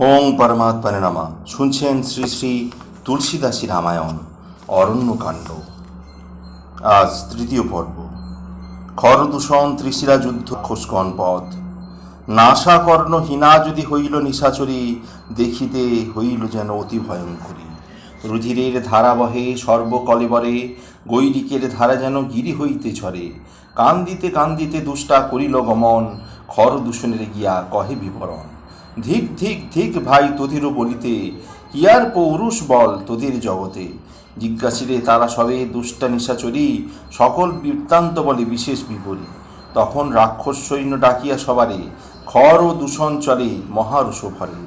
ওং পরমাত্মানে নামা। শুনছেন শ্রী শ্রী তুলসীদাসী রামায়ণ, অরণ্যকাণ্ড। আজ তৃতীয় পর্ব। খরদূষণ ত্রিশিরা যুদ্ধ খোসকন পথ। নাশা কর্ণ হীনা যদি হইল নিশাচরী, দেখিতে হইল যেন অতি ভয়ঙ্করী। রুধিরের ধারা বহে সর্বকলেবরে, গৈরিকের ধারা যেন গিরি হইতে ঝরে। কান্দিতে কান্দিতে দুষ্টা করিল গমন, খর দূষণের গিয়া কহে বিবরণ। ধিক ধিক ধিক ভাই তোদেরও বলিতে কিয়ার পৌরুষ বল তোদের জগতে? জিজ্ঞাসিরে তারা সবে দুষ্টা নিশাচরী সকল বৃত্তান্ত বলে বিশেষ বিপরী তখন রাক্ষস সৈন্য ডাকিয়া সবারে, খর ও দূষণ চলে মহারুষ ভরে।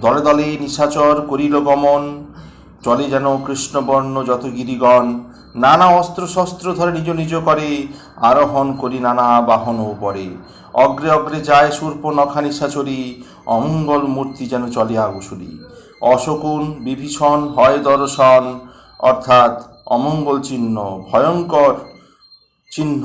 দলে দলে নিশাচর করিল গমন, চলে যেন কৃষ্ণবর্ণ যত গিরিগণ। নানা অস্ত্র শস্ত্র ধরে নিজ নিজ করে, আরোহণ করি নানা বাহনও পরে। অগ্রে অগ্রে যায় সূর্প নখা নিশাচরি অমঙ্গল মূর্তি যেন চলে আগুসুরি অশকুন, বিভীষণ, হয় দর্শন, অর্থাৎ অমঙ্গল চিহ্ন, ভয়ঙ্কর চিহ্ন,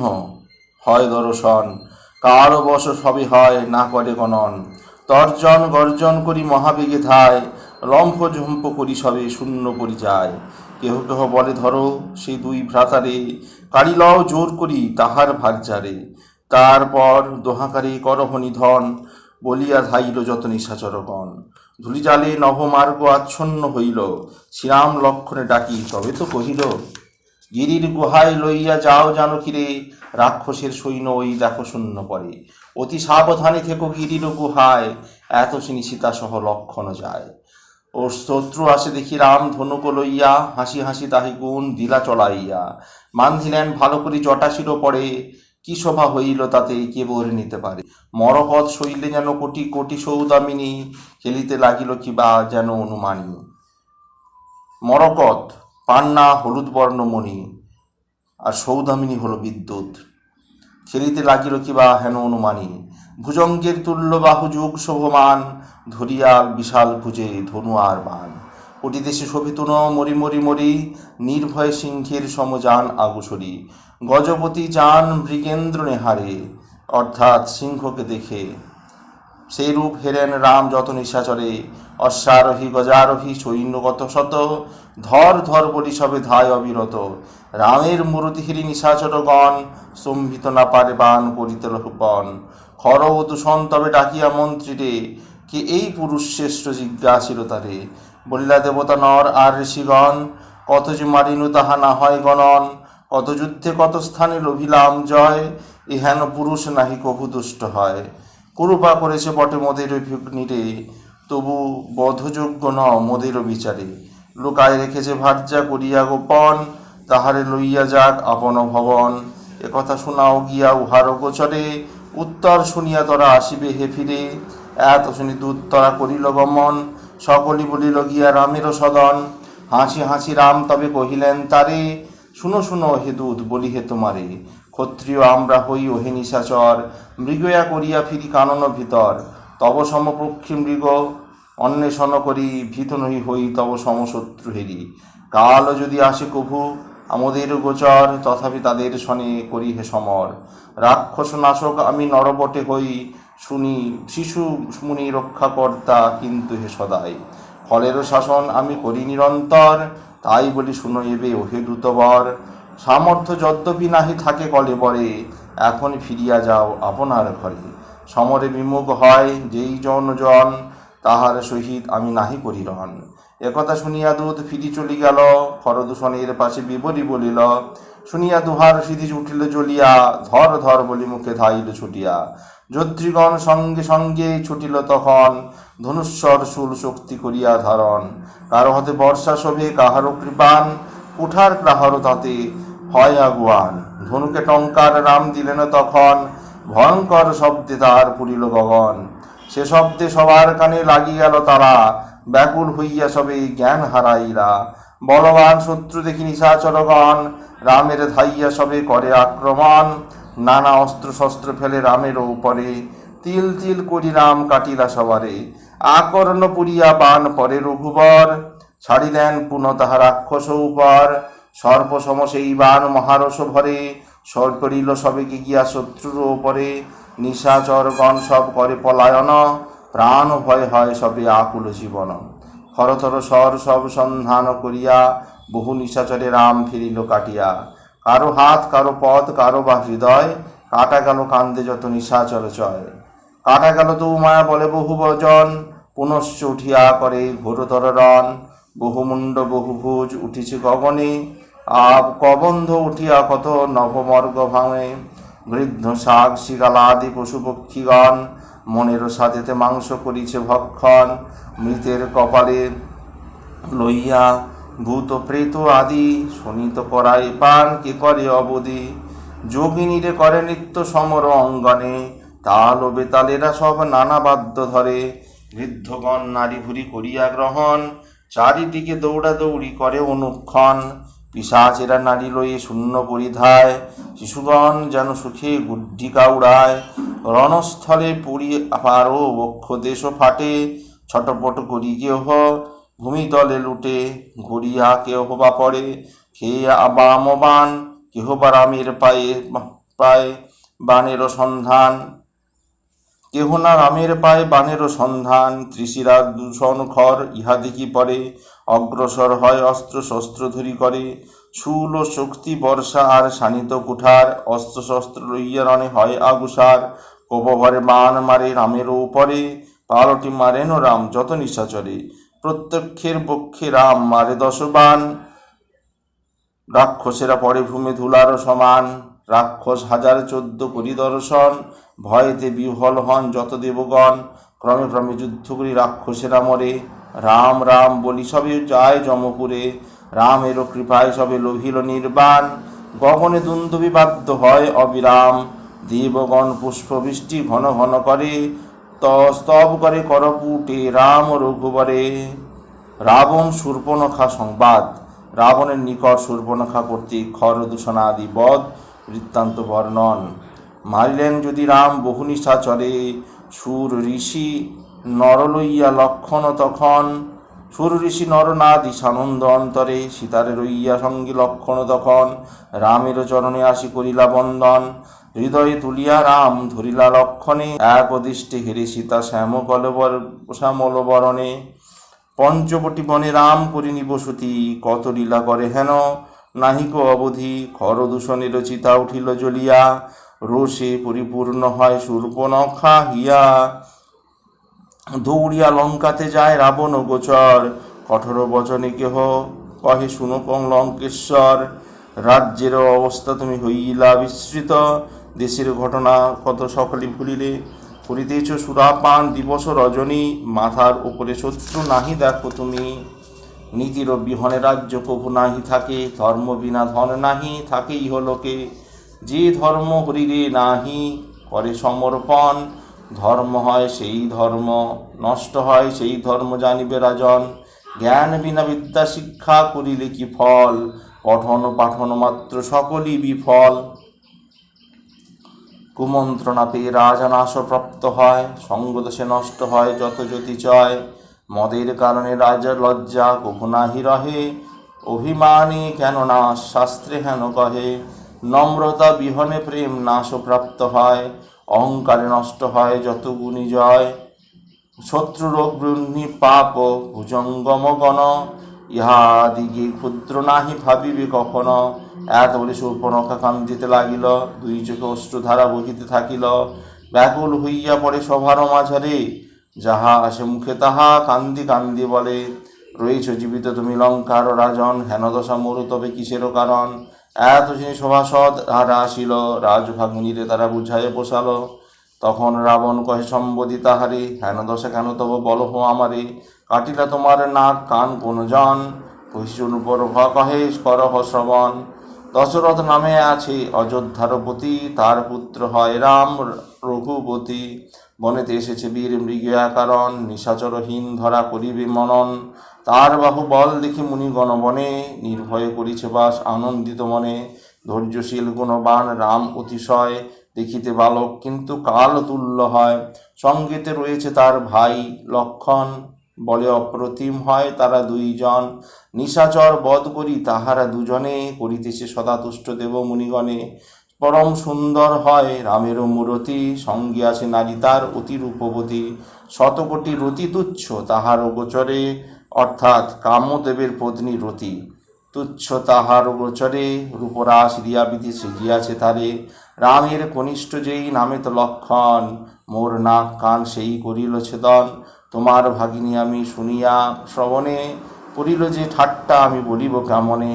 হয় দর্শন। কার বশ সবে হয়, না করে গণন। তর্জন গর্জন করি মহাবেগে ধায়, লম্ফ ঝম্প করি সবে শূন্য করি যায়। কেহ কেহ বলে, ধরো সেই দুই ভ্রাতারে কাড়িলও জোর করি তাহার ভার্যারে তারপর দোহাকারে করহনি নিধন বলিয়া ধাইল যত নিশাচরগণ। ধুলিজালে নভমার্গ আচ্ছন্ন হইল। শ্রীরাম লক্ষণে ডাকি, তবে তো কহিল, গিরির গুহায় লইয়া যাও জানকীরে, রাক্ষসের সৈন্য ওই দেখো শূন্য পরে অতি সাবধানে থেকো গিরির গুহায়, এত সিনি সীতা সহ লক্ষণ যায়। ওর শত্রু আসে দেখি রাম ধনুক লইয়া, হাসি হাসি তাহি গুণ দিলা চলাইয়া। মানধিলেন ভালো করে জটাশিরও পড়ে। কি শোভা হইল তাতে কে নিতে পারে? মরকত শৈলে যেন কোটি কোটি সৌদামিনী, খেলিতে লাগিল কিবা যেন অনুমানী। মরকত পান্না, হলুদ বর্ণমণি, আর সৌদামিনী হল বিদ্যুৎ। খেলিতে লাগিল কিবা হেন অনুমানী। ভুজঙ্গের তুল্য বাহু যুগ শোভমান, ধরিয়া বিশাল ভুজে ধনু আর বান ওটি দেশে শোভিত মরি মরি মরি, নির্ভয় সিংহের সমজান আগুসরি গজপতি যান মৃগেন্দ্র নেহারে অর্থাৎ সিংহকে দেখে। সেই রূপ হেরেন রাম যত নিশাচরে, অশ্বারোহী, গজারোহী, সৈন্যগত শত, ধর ধর বলি সবে ধায় অবিরত। রামের মূরতিহিরি নিশাচরগণ স্তম্ভিত না পারে বান করিতে লোকপন খর ও দূষণ তবে ডাকিয়া মন্ত্রীরে, কে এই পুরুষ শ্রেষ্ঠ জিজ্ঞাসিল তারে। বলিলা, দেবতা নর আর ঋষিগণ, কত যে মারিনু তাহা না হয় গণন। কত যুদ্ধে কত স্থানে লভিলাম জয় ইহেন পুরুষ নাহি কভু দুষ্ট হয়। কুরুপা করেছে বটে মোদের নিরে তবু বধযোগ্য ন মোদের বিচারে। লুকায় রেখেছে ভার্যা করিয়া গোপন, তাহারে লইয়া যাক আপন ভবন। একথা শোনাও গিয়া উহার গোচরে, উত্তর শুনিয়া তরা আসিবে হে ফিরে। এত শুনি দূত তরা করিল গমন, সকলি বলিল গিয়া রামেরও সদন। হাসি হাসি রাম তবে কহিলেন, তারে শুনো শুনো হে দূত, বলি হে তোমারে, ক্ষত্রিয় আমরা হই ওহে নিশাচর, মৃগয়া করিয়া ফিরি কানন ভিতর। তব সমপক্ষী মৃগ, অন্বেষণ করি, ভীত নহি হই তব সমশত্রু হেরি। কাল যদি আসে কভু, আমাদের গোচর, তথাপি তাদের শনে করি হে সমর। রাক্ষস নাশক আমি নরবটে হই, শুনি, শিশু মুনি রক্ষাকর্তা কিন্তু হে সদাই। ফলেরও শাসন আমি করি নিরন্তর, তাই বলি শুনো এবে ওহে দ্রুতবর সামর্থ্য যদ্যপি নাহি থাকে কলে বরে এখন ফিরিয়া যাও আপনার ঘরে। সমরে বিমুখ হয় যেই জন জন তাহার সহিত আমি নাহি করি রন একথা শুনিয়া দূত ফিরি চলি গেল, খরদূষণের পাশে বিবরি বলিল, শুনিয়া দুহার সিধি উঠিল জ্বলিয়া, ধর ধর বলি মুখে ধাইল ছুটিয়া। যত্রীগণ সঙ্গে সঙ্গে ছুটিল তখন ধনুস্বর শুল শক্তি করিয়া ধারণ। কারও হাতে বর্ষা শোভে, কাহারো কৃপান, কুঠার কাহারও তাতে হয় আগুয়ান। ধনুকে টঙ্কার রাম দিলেন তখন, ভয়ঙ্কর শব্দে তার পুরিল গগন। সে শব্দে সবার কানে লাগি গেল তারা, ব্যাকুল হইয়া সবে জ্ঞান হারাইলা। বলবান শত্রু দেখি নিশাচরগণ, রামের ধাইয়া সবে করে আক্রমণ। নানা অস্ত্র শস্ত্র ফেলে রামের উপরে তিল তিল করি রাম কাটিলা সবারে। আকর্ণ পুরিয়া বান পরে রঘুবর, ছাড়িলেন পুনঃ তাহা রাক্ষস উপর। সর্প সম সেই বান মহারস ভরে সর্পরিল সবে গিয়া শত্রুর ওপরে নিশাচরগণ সব করে পলায়ন, প্রাণ ভয় হয় সবে আকুল জীবন। খরতর স্বর সব সন্ধান করিয়া, বহু নিশাচরে রাম ফিরিল কাটিয়া। কারও হাত, কারও পদ, কারও বা হৃদয়, কাটা গেল কান্দে যত নিশাচর চয় কাটা গেল তো মায়া বলে বহু বজন পুনশ্চ উঠিয়া করে ঘোরতর রণ। বহুমুণ্ড বহুভুজ উঠিছে গগনে আব কবন্ধ উঠিয়া কত নবমর্গ ভাঙে। বৃদ্ধ শাক শিগালাদি পশু পক্ষীগণ, মনের সাথেতে মাংস করিছে ভক্ষণ। মৃতের কপালে লইয়া ভূত, প্রেত আদি শোনিত করায় পান, কে করে অবধি? যোগিনীরে করে নৃত্য সমর অঙ্গনে। তাল ও বেতালেরা সব নানা বাদ্য ধরে বৃদ্ধগণ নারী ভুরি করিয়া গ্রহণ, চারিদিকে দৌড়া দৌড়ি করে অনুক্ষণ। পিসাচেরা নারী লয়ে শূন্য পরিধায়, শিশুগণ যেন সুখে গুড্ডিকা উড়ায় রণস্থলে পুরী পারো বক্ষ দেশ ফাটে, ছটপট করি কেহ, ভূমিতলে লুটে, ঘুরিয়া কেহ বা পড়ে। খেয়ে বামবান কেহ বা রামের পায়ে পায়ে বানেরও সন্ধান। কেহ না রামের পায়ে বানেরও সন্ধান ত্রিশিরা দূষণ খর, ইহা দেখি পরে অগ্রসর হয় অস্ত্র শস্ত্র ধরি করে। শূল ও শক্তি বর্ষা আর শানিত কুঠার, অস্ত্র শস্ত্র লইয়া রণে হয় আগুসার। কোপভরে মান মারে রামের উপরে, পালটি মারেন রাম যত নিশাচরে প্রত্যক্ষের পক্ষে রাম মারে দশবান, রাক্ষসেরা পরে ভূমে ধুলার সমান। রাক্ষস হাজার চোদ্দ করি দর্শন ভয়েতে বিহল হন যত দেবগণ। ক্রমে ক্রমে যুদ্ধ করি রাক্ষসেরা মরে। রাম রাম বলি, সবে যায় যমপুরে। রামেরও কৃপায় সবে লোহিল নির্বাণ। গগনে দুন্দুবি বাধ্য হয় অবিরাম। দেবগণ পুষ্পবৃষ্টি ঘন ঘন করে। স্তব করে করপুটে রাম রঘুবরে। রাবণ শূর্পণখা সংবাদ। রাবণের নিকট শূর্পণখা কর্তৃক খর দূষণাদি বধ। বৃত্তান্ত বর্ণন। মারিলেন যদি রাম বহু নিশাচরে সুর ঋষি নর লইয়া লক্ষণ তখন। সুর ঋষি নর না দিশানন্দ অন্তরে, সীতারে রইয়া সঙ্গী লক্ষণ তখন। রামের চরণে আসি করিলা বন্দন। হৃদয়ে তুলিয়া রাম ধরিলা লক্ষণে, এক অদিষ্টে হেরে সীতা শ্যাম কলবর শ্যামল বরণে। পঞ্চবটি বনে রাম করিনি বসতি, কত লীলা করে হেন। নাহিক অবধি খর দূষণের চিতা উঠিল জ্বলিয়া। রোষে পরিপূর্ণ হয় শূর্পনখা হিয়া। দৌড়িয়া লঙ্কাতে যায় রাবণ গোচর। কঠোর বচনে কেহ কহে শুনকং লঙ্কেশ্বর রাজ্যের অবস্থা তুমি হইলা বিস্মৃত। দেশের ঘটনা কত সকলে ভুলিলে। করিতেছ সুরাপান, দিবস রজনী, মাথার উপরে শত্রু নাহি দেখো তুমি। নীতির বিহনে রাজ্য প্রভু নাহি থাকে, ধর্ম বিনা ধন নাহি থাকে ইহলোকে যে ধর্ম হরিরে নাহি, করে সমর্পণ। ধর্ম হয় সেই ধর্ম, নষ্ট হয় সেই ধর্ম জানিবে রাজন। জ্ঞান বিনা বিদ্যা শিক্ষা করিলে কি ফল? পঠন পাঠন মাত্র সকলই বিফল। কুমন্ত্রণা পেয়ে রাজা নাশপ্রাপ্ত হয়, সঙ্গদোষে নষ্ট হয়, যত জ্যোতি চয় মদের কারণে রাজা লজ্জা কভু নাহি রহে। অভিমানে কেন না শাস্ত্রে হেন কহে, নম্রতা বিহনে প্রেম নাশপ্রাপ্ত হয়, অহংকারে নষ্ট হয় যত গুণী জয়। শত্রুরোগ বৃদ্ধি পাপ ভুজঙ্গম গণ ইহা দিকে ক্ষুদ্র নাহি ভাবিবে কখনো। এত বলে সূর্পনখা কান্দিতে লাগিল, দুই চোখে অশ্রুধারা বহিতে থাকিল। ব্যাকুল হইয়া পড়ে সভার মাঝারে যাহা আসে মুখে তাহা কান্দি কান্দি বলে। রয়েছ জীবিত তুমি লঙ্কার রাজন হেনদশা মরু তবে কিসেরও কারণ? এত যিনি সভাসদ হারা আসিল, রাজভাগ্নিরে তারা বুঝাইয়া বসালো। তখন রাবণ কহে সম্বোধি তাহারে, হেন দশা কেন তব বল হো আমারে? কাটিলা তোমার নাক, কান, কোন জন? কহিষ্ণুর উপর ভ কহে করহ শ্রবণ। দশরথ নামে আছে অযোধ্যার পতি, তার পুত্র হয় রাম রঘুপতি। বনেতে এসেছে বীর মৃগয়া কারণ নিশাচরহীন ধরা করিবে মনন। তার বাহু বল দেখি মুনিগণ বনে, নির্ভয়ে করিছে বাস আনন্দিত মনে। ধৈর্যশীল গুণবান রাম অতিশয়, দেখিতে বালক কিন্তু কাল তুল্য হয়। সঙ্গীতে রয়েছে তার ভাই লক্ষণ, বলে অপ্রতিম হয় তারা দুইজন। নিশাচর বধ করি তাহারা দুজনে, করিতেছে সদাতুষ্ট দেব মুনিগণে। পরম সুন্দর হয় রামেরও মূরতি, সঙ্গে আছে নারী তার অতি রূপবতী। শতকোটি রতি তুচ্ছ তাহার গোচরে, অর্থাৎ কাম্যদেবের পত্নী রতি। তুচ্ছ তাহার গোচরে রূপরাস রিয়াবিধি সেজিয়াছে তারে। রামের কনিষ্ঠ যেই নামে তো লক্ষণ, মোর নাক কান সেই করিল ছেদন। তোমার ভাগিনী আমি শুনিয়া, শ্রবণে করিল যে ঠাট্টা আমি বলিব কেমনে?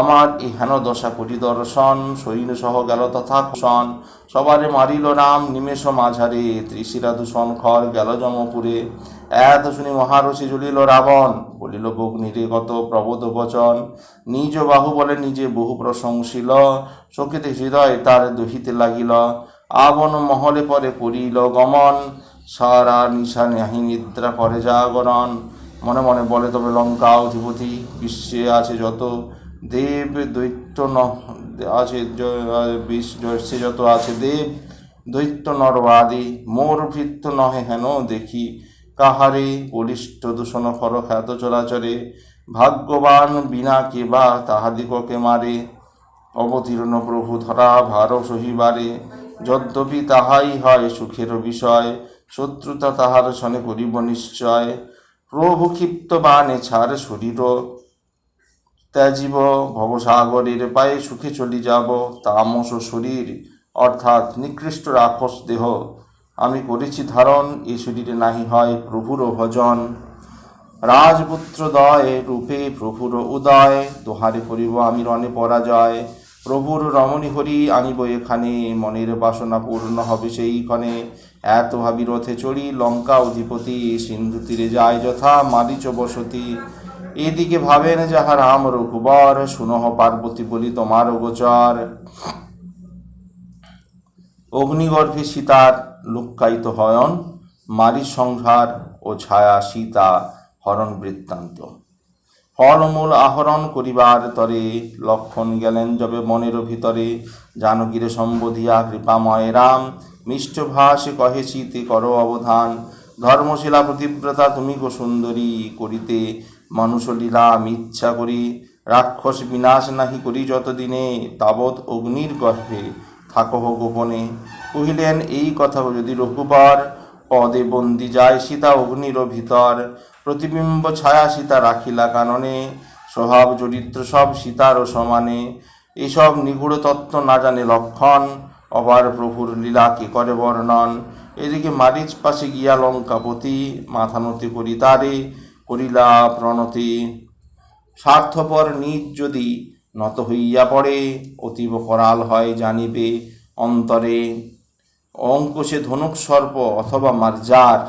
আমার এই হেন দশা পরিদর্শন সৈন্য সহ গেল তথা সন সবারে মারিল রাম, নিমেষ মাঝারে ত্রিশিরা দূষণ খর গেল যমপুরে। এত শুনি মহারষি জ্বলিল রাবণ, বলিল বগ্নিরে কত প্রবোধ বচন। নিজ বাহু বলে নিজে বহু প্রশংসিল চকিতে হৃদয় তার দহিতে লাগিল। আবন মহলে পরে করিল গমন, সারা নিশা নাহি নিদ্রা করে জাগরণ। মনে মনে বলে তবে লঙ্কা, অধিপতি, বিশ্বে আছে যত দেব দৈত্য ন, আছে বিশ- বিশ্বে যত আছে দেব দৈত্য নরবাদী, মোর ভৃত্য নহে হেন দেখি, কাহারে বলিষ্ঠ দূষণ খর খ্যাত চরাচরে ভাগ্যবান বিনা কে বা তাহাদিগকে মারে, অবতীর্ণ প্রভু ধরা ভার সহিবারে, যদ্যপি তাহাই হয় সুখের বিষয়, শত্রুতা তাহার সনে করিব নিশ্চয়, প্রভু ক্ষিপ্ত বানে ছাড় শরীর ত্যাজিব, ভবসাগরের পায়ে সুখে চলি যাব। তামস শরীর, অর্থাৎ নিকৃষ্ট রাক্ষস দেহ। আমি করেছি ধারণ, এ শরীরে নাহি হয় প্রভুর ভজন। রাজপুত্র দয় রূপে প্রভুর উদয়, দোহারে করিব আমি রণে পরাজয়। প্রভুর রমণী হরি আনিব এখানে, মনের বাসনা পূর্ণ হবে সেইখানে। এত ভাবি রথে চড়ি লঙ্কা অধিপতি, সিন্ধু তীরে যায় যথা মারিচ বসতি। এদিকে ভাবেন যাহা রাম রঘুবর, শুনহ পার্বতী বলি তোমার গোচর। অগ্নিগর্ভে সীতার লুক্কায়িত হয়ন মারি সংহার ও ছায়া সীতা হরণ বৃত্তান্ত। ফলমূল আহরণ করিবার তরে লক্ষণ গেলেন যবে মনের ভিতরে, জানকীরে সম্বোধিয়া কৃপাময় রাম, মিষ্ট ভাষে কহে শীতে করো অবধান। ধর্মশীলা প্রতিব্রতা তুমি গো সুন্দরী করিতে মানুষ লীলা ইচ্ছা করি, রাক্ষস বিনাশ নাহি করি যতদিনে, তাবৎ অগ্নির গর্ভে থাকহ গোপনে। কহিলেন, এই কথা যদি রঘুবার, পদে বন্দি যায় সীতা অগ্নির ভিতর। প্রতিবিম্ব ছায়া সীতা রাখিলা কাননে, স্বভাব চরিত্র সব সীতার সমানে। এসব নিগুড় তত্ত্ব না জানে লক্ষণ অবার প্রভুর লীলা কি করে বর্ণন? এদিকে মারিচ পাশে গিয়া লঙ্কাপতি মাথা নতি করি তারে করিলা প্রণতি। স্বার্থপর নিজ যদি নত হইয়া পড়ে, অতীব করাল হয় জানিবে অন্তরে। অঙ্কুশে ধনুক সর্প অথবা মার্জার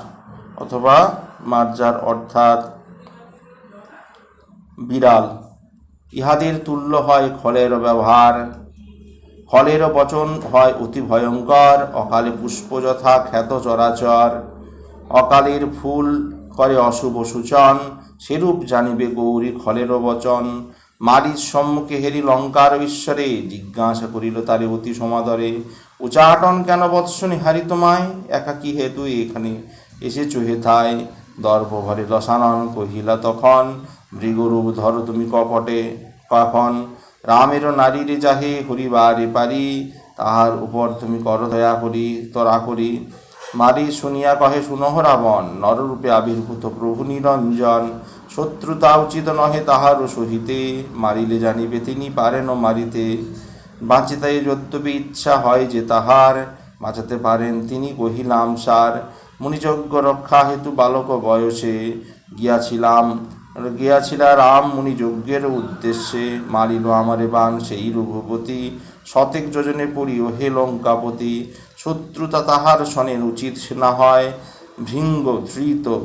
অথবা মার্জার অর্থাৎ বিড়াল, ইহাদের তুল্য হয় খলের ব্যবহার। ফলের বচন হয় অতি ভয়ঙ্কর, অকালে পুষ্প যথা খ্যাত চরাচর। অকালের ফুল করে অশুভ সূচন, সেরূপ জানিবে গৌরী খলের বচন। মারিচ সম্মুখে হেরি লঙ্কার ঈশ্বরে জিজ্ঞাসা করিল তারে অতি সমাদরে, উচাটন কেন বৎসনি হারি তোমায়? একাকি হেতু এখানে এসেছ হেথায়? দর্ভ ভরে রসানন কহিলা, তখন মৃগরূপ ধরো তুমি কপটে। কখন? রামেরও নারীরে যাহে হরিবারে পারি, তাহার উপর তুমি কর দয়া করি তরা করি। মারি শুনিয়া কহে, শুনহ রাবণ, নররূপে আবির্ভূত প্রভু নিরঞ্জন। শত্রুতা উচিত নহে তাহারও সহিতে। মারিলে জানিবে তিনি পারেন মারিতে। বাঁচিতাই যদ্যপি ইচ্ছা হয় যে তাহার, বাঁচাতে পারেন তিনি কহিলাম, সার, মুনিযজ্ঞ রক্ষা হেতু বালক বয়সে। গিয়াছিলাম, গিয়াছিলা রাম মুনি যজ্ঞের উদ্দেশ্যে। মারিল আমারে বান সেই রঘুপতি। শতেক যোজনে পড়ি ও হে লঙ্কাপতি। শত্রুতা তাহার শনের উচিত না হয়। ভৃঙ্গ ধৃত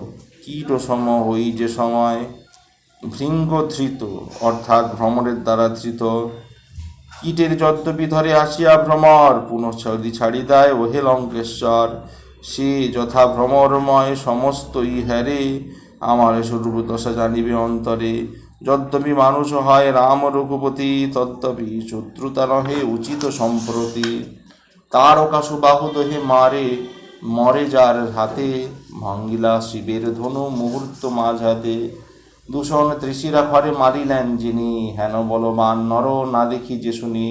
কীট সম হই যে সময়। ভৃঙ্গ ধৃত অর্থাৎ ভ্রমণের দ্বারা ধৃত। কীটের যদ্যপি ধরে আসিয়া ভ্রমর পুনঃছদি ছাড়ি দেয়, ওহে লঙ্কেশ্বর। সে যথা ভ্রমরময় সমস্ত ইহারে আমার স্বরূপ দশা জানিবে অন্তরে। যদ্যপি মানুষ হয় রাম রঘুপতি, তদ্যপি শত্রুতা নহে, উচিত সম্প্রতি। তারকা সুবাহু দহে মারে, মরে যার হাতে, ভঙ্গিলা শিবের ধনু মুহূর্ত মাঝাতে। দূষণ ত্রিশিরা ঘরে মারিলেন যিনি, হেন বলবান নর না দেখি যে শুনি।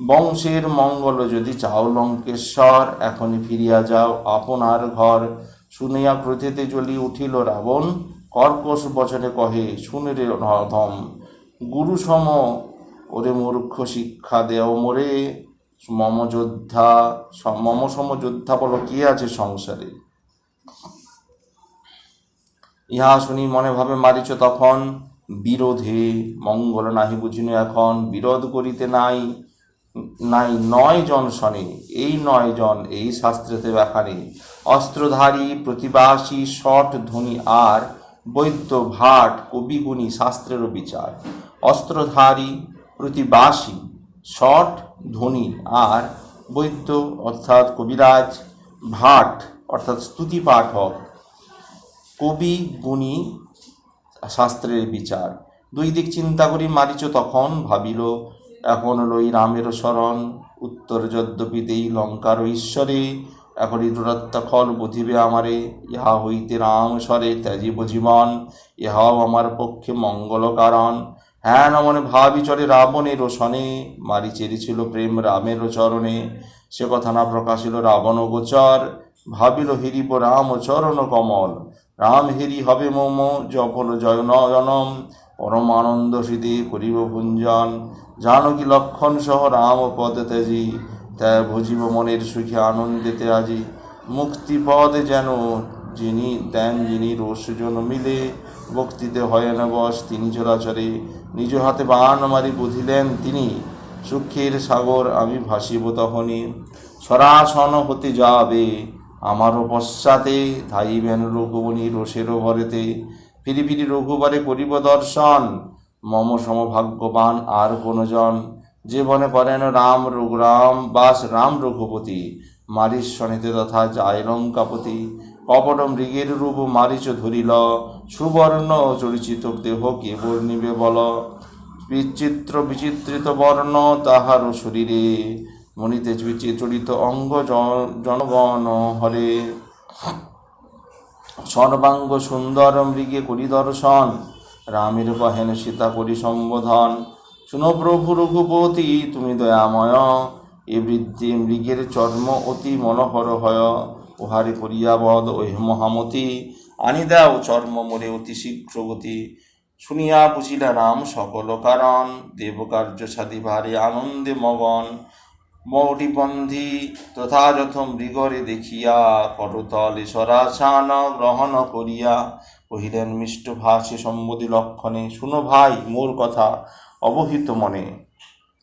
বংশের মঙ্গল যদি চাও লঙ্কেশ্বর, এখনই ফিরিয়া যাও আপনার ঘর। শুনিয়া ক্রোধেতে জ্বলি উঠিল রাবণ। কর্কশ বচনে কহে, শুনে রে নরধম গুরু সম ওরে মূর্খ শিক্ষা দেও মোরে। মম যোদ্ধা মম সম যোদ্ধা বলো কি আছে সংসারে? ইহা শুনি মনে ভাবে মারিচ তখন, বিরোধে মঙ্গল নাহি বুঝিন এখন, বিরোধ করিতে নাই নাই নয় জন শনে, এই নয় জন এই শাস্ত্রেতে ব্যাখানে অস্ত্রধারী, প্রতিবাসী শট ধ্বনি আর বৈদ্য, ভাট কবিগুণী শাস্ত্রেরও বিচার। অস্ত্রধারী, প্রতিবাসী শট, ধ্বনি আর বৈদ্য অর্থাৎ কবিরাজ, ভাট অর্থাৎ স্তুতি পাঠক, কবি, গুণী শাস্ত্রের বিচার। দুই দিক চিন্তা করি মারিচ তখন, ভাবিল, এখন লই রামের শরণ, উত্তর যদ্যপি দেই লঙ্কার ঈশ্বরে এখন দুরাত্মা বুঝিবে আমারে, ইহা হইতে রাম স্বরে ত্যাজিব জীবন, ইহাও আমার পক্ষে মঙ্গল কারণ। হ্যাঁ নমনে ভাবি চলে রাবণের শনে মারি চেরিছিল প্রেম রামের চরণে। সে কথা না প্রকাশিল রাবণ গোচর, ভাবিল হিরিব রাম চরণ কমল। রাম হেরি হবে মম জপল জয় নয়নম, পরম আনন্দ সিদ্ধি করিব ভুঞ্জন। জানকী লক্ষণ সহ রাম পদ তেজি ত্যাগ ভজিব মনের সুখে আনন্দেতে আজি মুক্তি পদ যেন যিনি দেন, যিনি রোষজন মিলে। ভক্তিতে হয় না বস, তিনি চরাচরে নিজ হাতে বান মারি বুঝিলেন তিনি। সুখের সাগর আমি ভাসিব তখনই। সরাসন হতে যাবে, আমারও পশ্চাতে ধাইবেন রঘুবনি রোষেরও ভরেতে ফিরি ফিরি রঘুবারে করিব দর্শন, মম সমভাগ্যবান আর কোনো জন যে বনে করেন রাম রঘুরাম, বাস রাম রঘুপতি। মারিস শনিতে তথা যায় লঙ্কাপতি। কপট মৃগের রূপ মারিচ ধরিল সুবর্ণ চরিচিত দেহ কে বর্ণিবে বল। বিচিত্র বিচিত্রিত বর্ণ তাহার শরীরে, মনিতে চরিত অঙ্গ জনগণ হরে। সর্বাঙ্গ সুন্দর মৃগে করি দর্শন, রামের কহেন সীতা করি সম্বোধন। শুনো প্রভু রঘুপতি, তুমি দয়াময়, এ বৃদ্ধি মৃগের চর্ম অতি মনোহর হয়। উহারে করিয়া বধ ওহ মহামতি আনি দাও চর্ম মোরে অতি শীঘ্র গতি শুনিয়া বুঝিলা রাম সকল কারণ, দেবকার্য সাধি ভারে আনন্দে মগন। মৌটি বন্ধি তথাযথ মৃগরে দেখিয়া করতলে সরাসান গ্রহণ করিয়া কহিলেন, মিষ্ট ভাষে সম্বোধি লক্ষণে, শুনো ভাই, মোর কথা অবহিত মনে।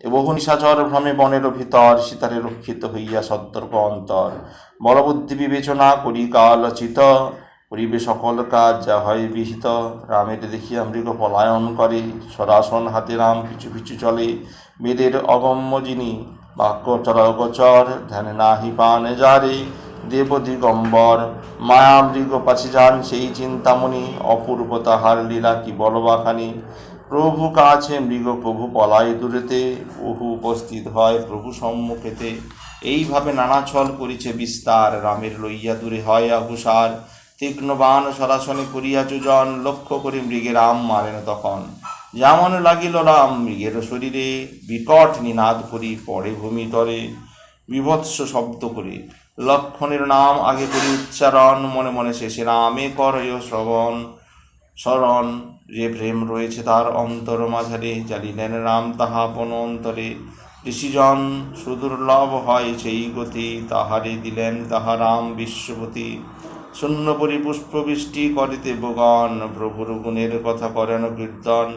বহু নিশাচর ভ্রমে বনের ভিতর সীতারে রক্ষিত হইয়া সতর্ক অন্তর। বলবুদ্ধি বিবেচনা করি কালচিত। করিবে সকল কাজ যা হয় বিহিত। রামের দেখিয়া মৃগ পলায়ন করে সরাসন হাতে রাম পিছু পিছু চলে। বেদের অগম্য যিনি, বাক্য চরগোচর, ধ্যানে নাহি পানে যারে। দেব দিগম্বর মায়া মৃগ পাছে যান সেই চিন্তামণি। অপূর্ব তাহার লীলা কি বলবাখানি প্রভু কাছে মৃগ প্রভু পলায় দূরেতে। বহু উপস্থিত হয় প্রভু সম্মুখেতে। এইভাবে নানা ছল করিছে বিস্তার। রামের লইয়া দূরে হয় আহুসার। তীক্ষ্ণ বান সরাসনে করিয়া যোজন লক্ষ্য করে মৃগে রাম মারেন তখন। যেমন লাগিল রাম মৃগের শরীরে, বিকট নিনাদ করি পড়ে ভূমিতরে বিভৎস শব্দ করে। লক্ষণের নাম আগে করি উচ্চারণ, মনে মনে শেষে রামে করয় শ্রবণ। স্মরণ যে প্রেম রয়েছে তার অন্তর মাঝারে জানিলেন রাম তাহা আপন অন্তরে ঋষিজন, সুদুর্লভ হয় সেই গতি, তাহারে দিলেন তাহা রাম বিশ্বপতি। শূন্য পরি পুষ্পবৃষ্টি করিতে বগণ প্রভুর গুণের কথা করেন কীর্তন।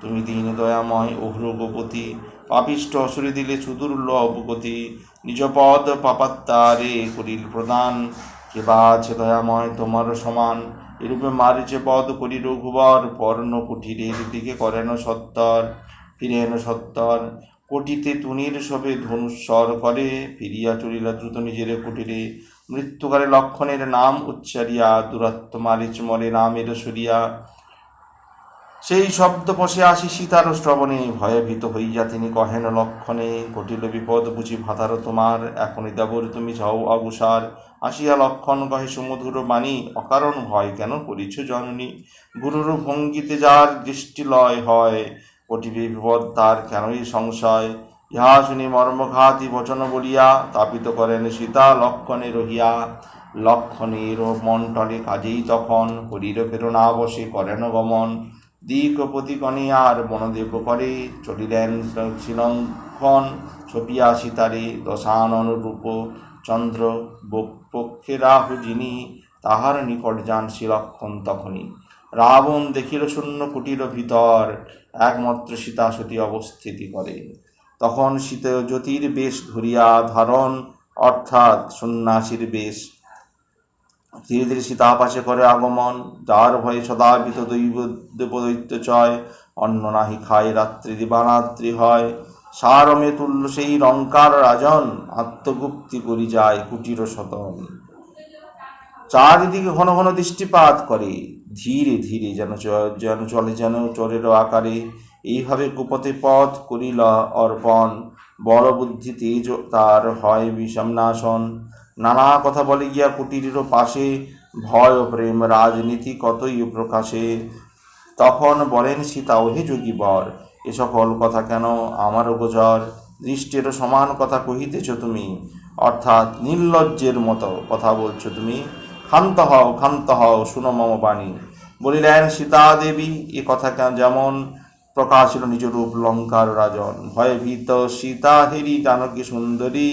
তুমি দীন দয়াময় অহ্রগপতি পাপিষ্ট অসুরে দিলে সুদুর্লভ গতি। নিজ পদ পাপাত্তারে করিল প্রদান কে বা আছে দয়াময় তোমার সমান। এরূপে মারিচে পদ করি রঘুবর, পর্ণ কুঠিরের দিকে করেন সত্তর, ফিরেন সত্তর। কোটিতে তুনির সবে ধনুস্বর করে, ফিরিয়া চলিলা দ্রুত নিজের কুটিরে। মৃত্যুকালে লক্ষণের নাম উচ্চারিয়া দুরাত্ম মারিচ মরে নামের সরিয়া। সেই শব্দ পশে আসি সীতার শ্রবণে ভয়ে ভীত হইয়া তিনি কহেন, লক্ষণে ঘটিল বিপদ বুঝি ভাতার তোমার এখনই দেবর তুমি যাও অগুসার আসিয়া লক্ষণ কহে, সুমধুর বাণী, অকারণ ভয় কেন করিছ জননী? গুরুর ভঙ্গিতে যার দৃষ্টি লয় হয় কটিবে বিপদ তার কেনই সংশয়? ইহা শুনি মর্মঘাতী বচন বলিয়া তাপিত করেন সীতা লক্ষণে রহিয়া। লক্ষণের মন্টলে কাজেই তখন হরির প্রেরণা বসে করেন গমন। দিক প্রতিকণে আর বনদেব করে চলিলেন শ্রীলঙ্কন ছপিয়া সীতারে দশানন রূপ চন্দ্র পক্ষে রাহু যিনি তাহার নিকট যান শ্রীলক্ষণ তখনই। রাবণ দেখিল শূন্য কুটির ভিতর। একমাত্র সীতা সতী অবস্থিতি করে। তখন শীত জ্যোতির বেশ ধরিয়া ধারণ, অর্থাৎ সন্ন্যাসীর বেশ। ধীরে ধীরে সীতা পাশে করে আগমন, যার ভয়ে সদাবিত দৈব দেবদৈত্য চয়, অন্ন নাহি খায়, রাত্রি দিবারাত্রি হয়। সারমে তুল্য সেই রঙ্কার রাজন, আত্মগুপ্তি করি যায় কুটির শতন। চারিদিকে ঘন ঘন দৃষ্টিপাত করে। ধীরে ধীরে যেন যেন চলে, যেন চরের আকারে এইভাবে কুপথে পথ করিল অর্পণ। বড় বুদ্ধি তেজ তার হয় বিষমনাশন নানা কথা বলে গিয়া কুটিরের পাশে ভয় প্রেম, রাজনীতি কতই প্রকাশে? তখন বলেন, সীতা, ওহে যোগী বর, এ সকল কথা কেন আমার গোচর দৃষ্টের সমান কথা কহিতেছ তুমি। অর্থাৎ নির্লজ্জের মতো কথা বলছো তুমি। ক্ষান্ত হও ক্ষান্ত হও, শুনো মম বাণী। বলিলেন, সীতা দেবী, এ কথা যেমন প্রকাশ ছিল নিজ রূপ লঙ্কার রাজন। ভয়ে ভীত সীতা হেরি, জানকী সুন্দরী,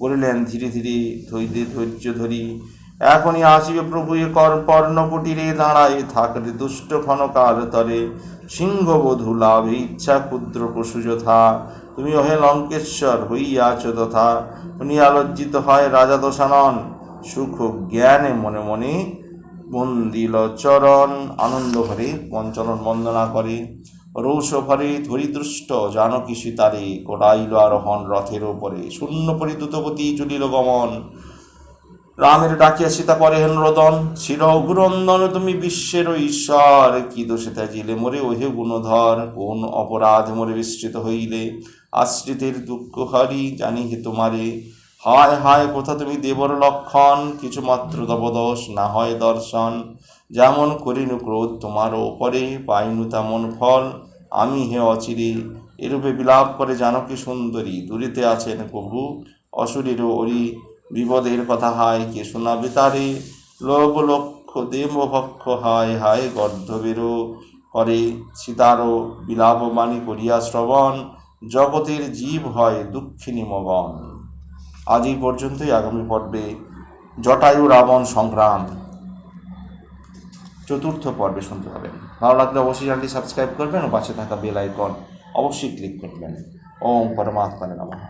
বলিলেন, ধীরে ধীরে ধৈর্য ধৈর্য ধরি। এখনই আসিবে প্রভু এ কর পর্ণকুটিরে, দাঁড়ায় থাকলে দুষ্ট ক্ষণকাল তরে। সিংহবধূ লাভে ইচ্ছা ক্ষুদ্র পশু যথা। তুমি ওহে লঙ্কেশ্বর, হইয়াছ তথা। উনি লজ্জিত হয় রাজা দশানন। সুখ জ্ঞানে মনে মনে বন্দিল চরণ আনন্দ ভরে পঞ্চরণ বন্দনা করে। রৌষ ভরে, ধরিদৃষ্ট জানকী সীতারে কোটাইল আরোহণ রথের ওপরে শূন্য পরিদূতপতি চলিল গমন। রামের ডাকিয়া সীতা করে হেন রোদন। চির গুরন্দন তুমি বিশ্বের ঈশ্বর। কি দোষে ত্যাজিলে মোরে, ওহে গুণধর। কোন অপরাধ মোরে বিস্তৃত হইলে? আশ্রিতের দুঃখ হরি জানি হে তোমারে। হায় হায়, কোথা তুমি দেবর লক্ষণ? কিছু মাত্র তব দোষ না হয় দর্শন। যেমন করিনু ক্রোধ তোমার ওপরে, পাইনু তেমন ফল। আমি হে অচিরে, এরূপে বিলাপ করে জানকী সুন্দরী? দূরিতে আছেন প্রভু অসুরের ওরি বিপদের কথা হায়, কে শোনাবে তারে? লোভ লক্ষ, দেব ভক্ষ, হায় হায়, গর্ধবেরও করে। সীতারও বিলাপ বাণী করিয়া শ্রবণ। জগতের জীব হয় দুঃখিনী মগন। আজ এই পর্যন্তই। আগামী পর্বে জটায়ু রাবণ সংগ্রাম চতুর্থ পর্বে শুনতে পাবেন। ভালো লাগলে অবশ্যই চ্যানেলটি সাবস্ক্রাইব করবেন ও পাশে থাকা বেল আইকন অবশ্যই ক্লিক করবেন। ওম পরমাত্মা নমঃ।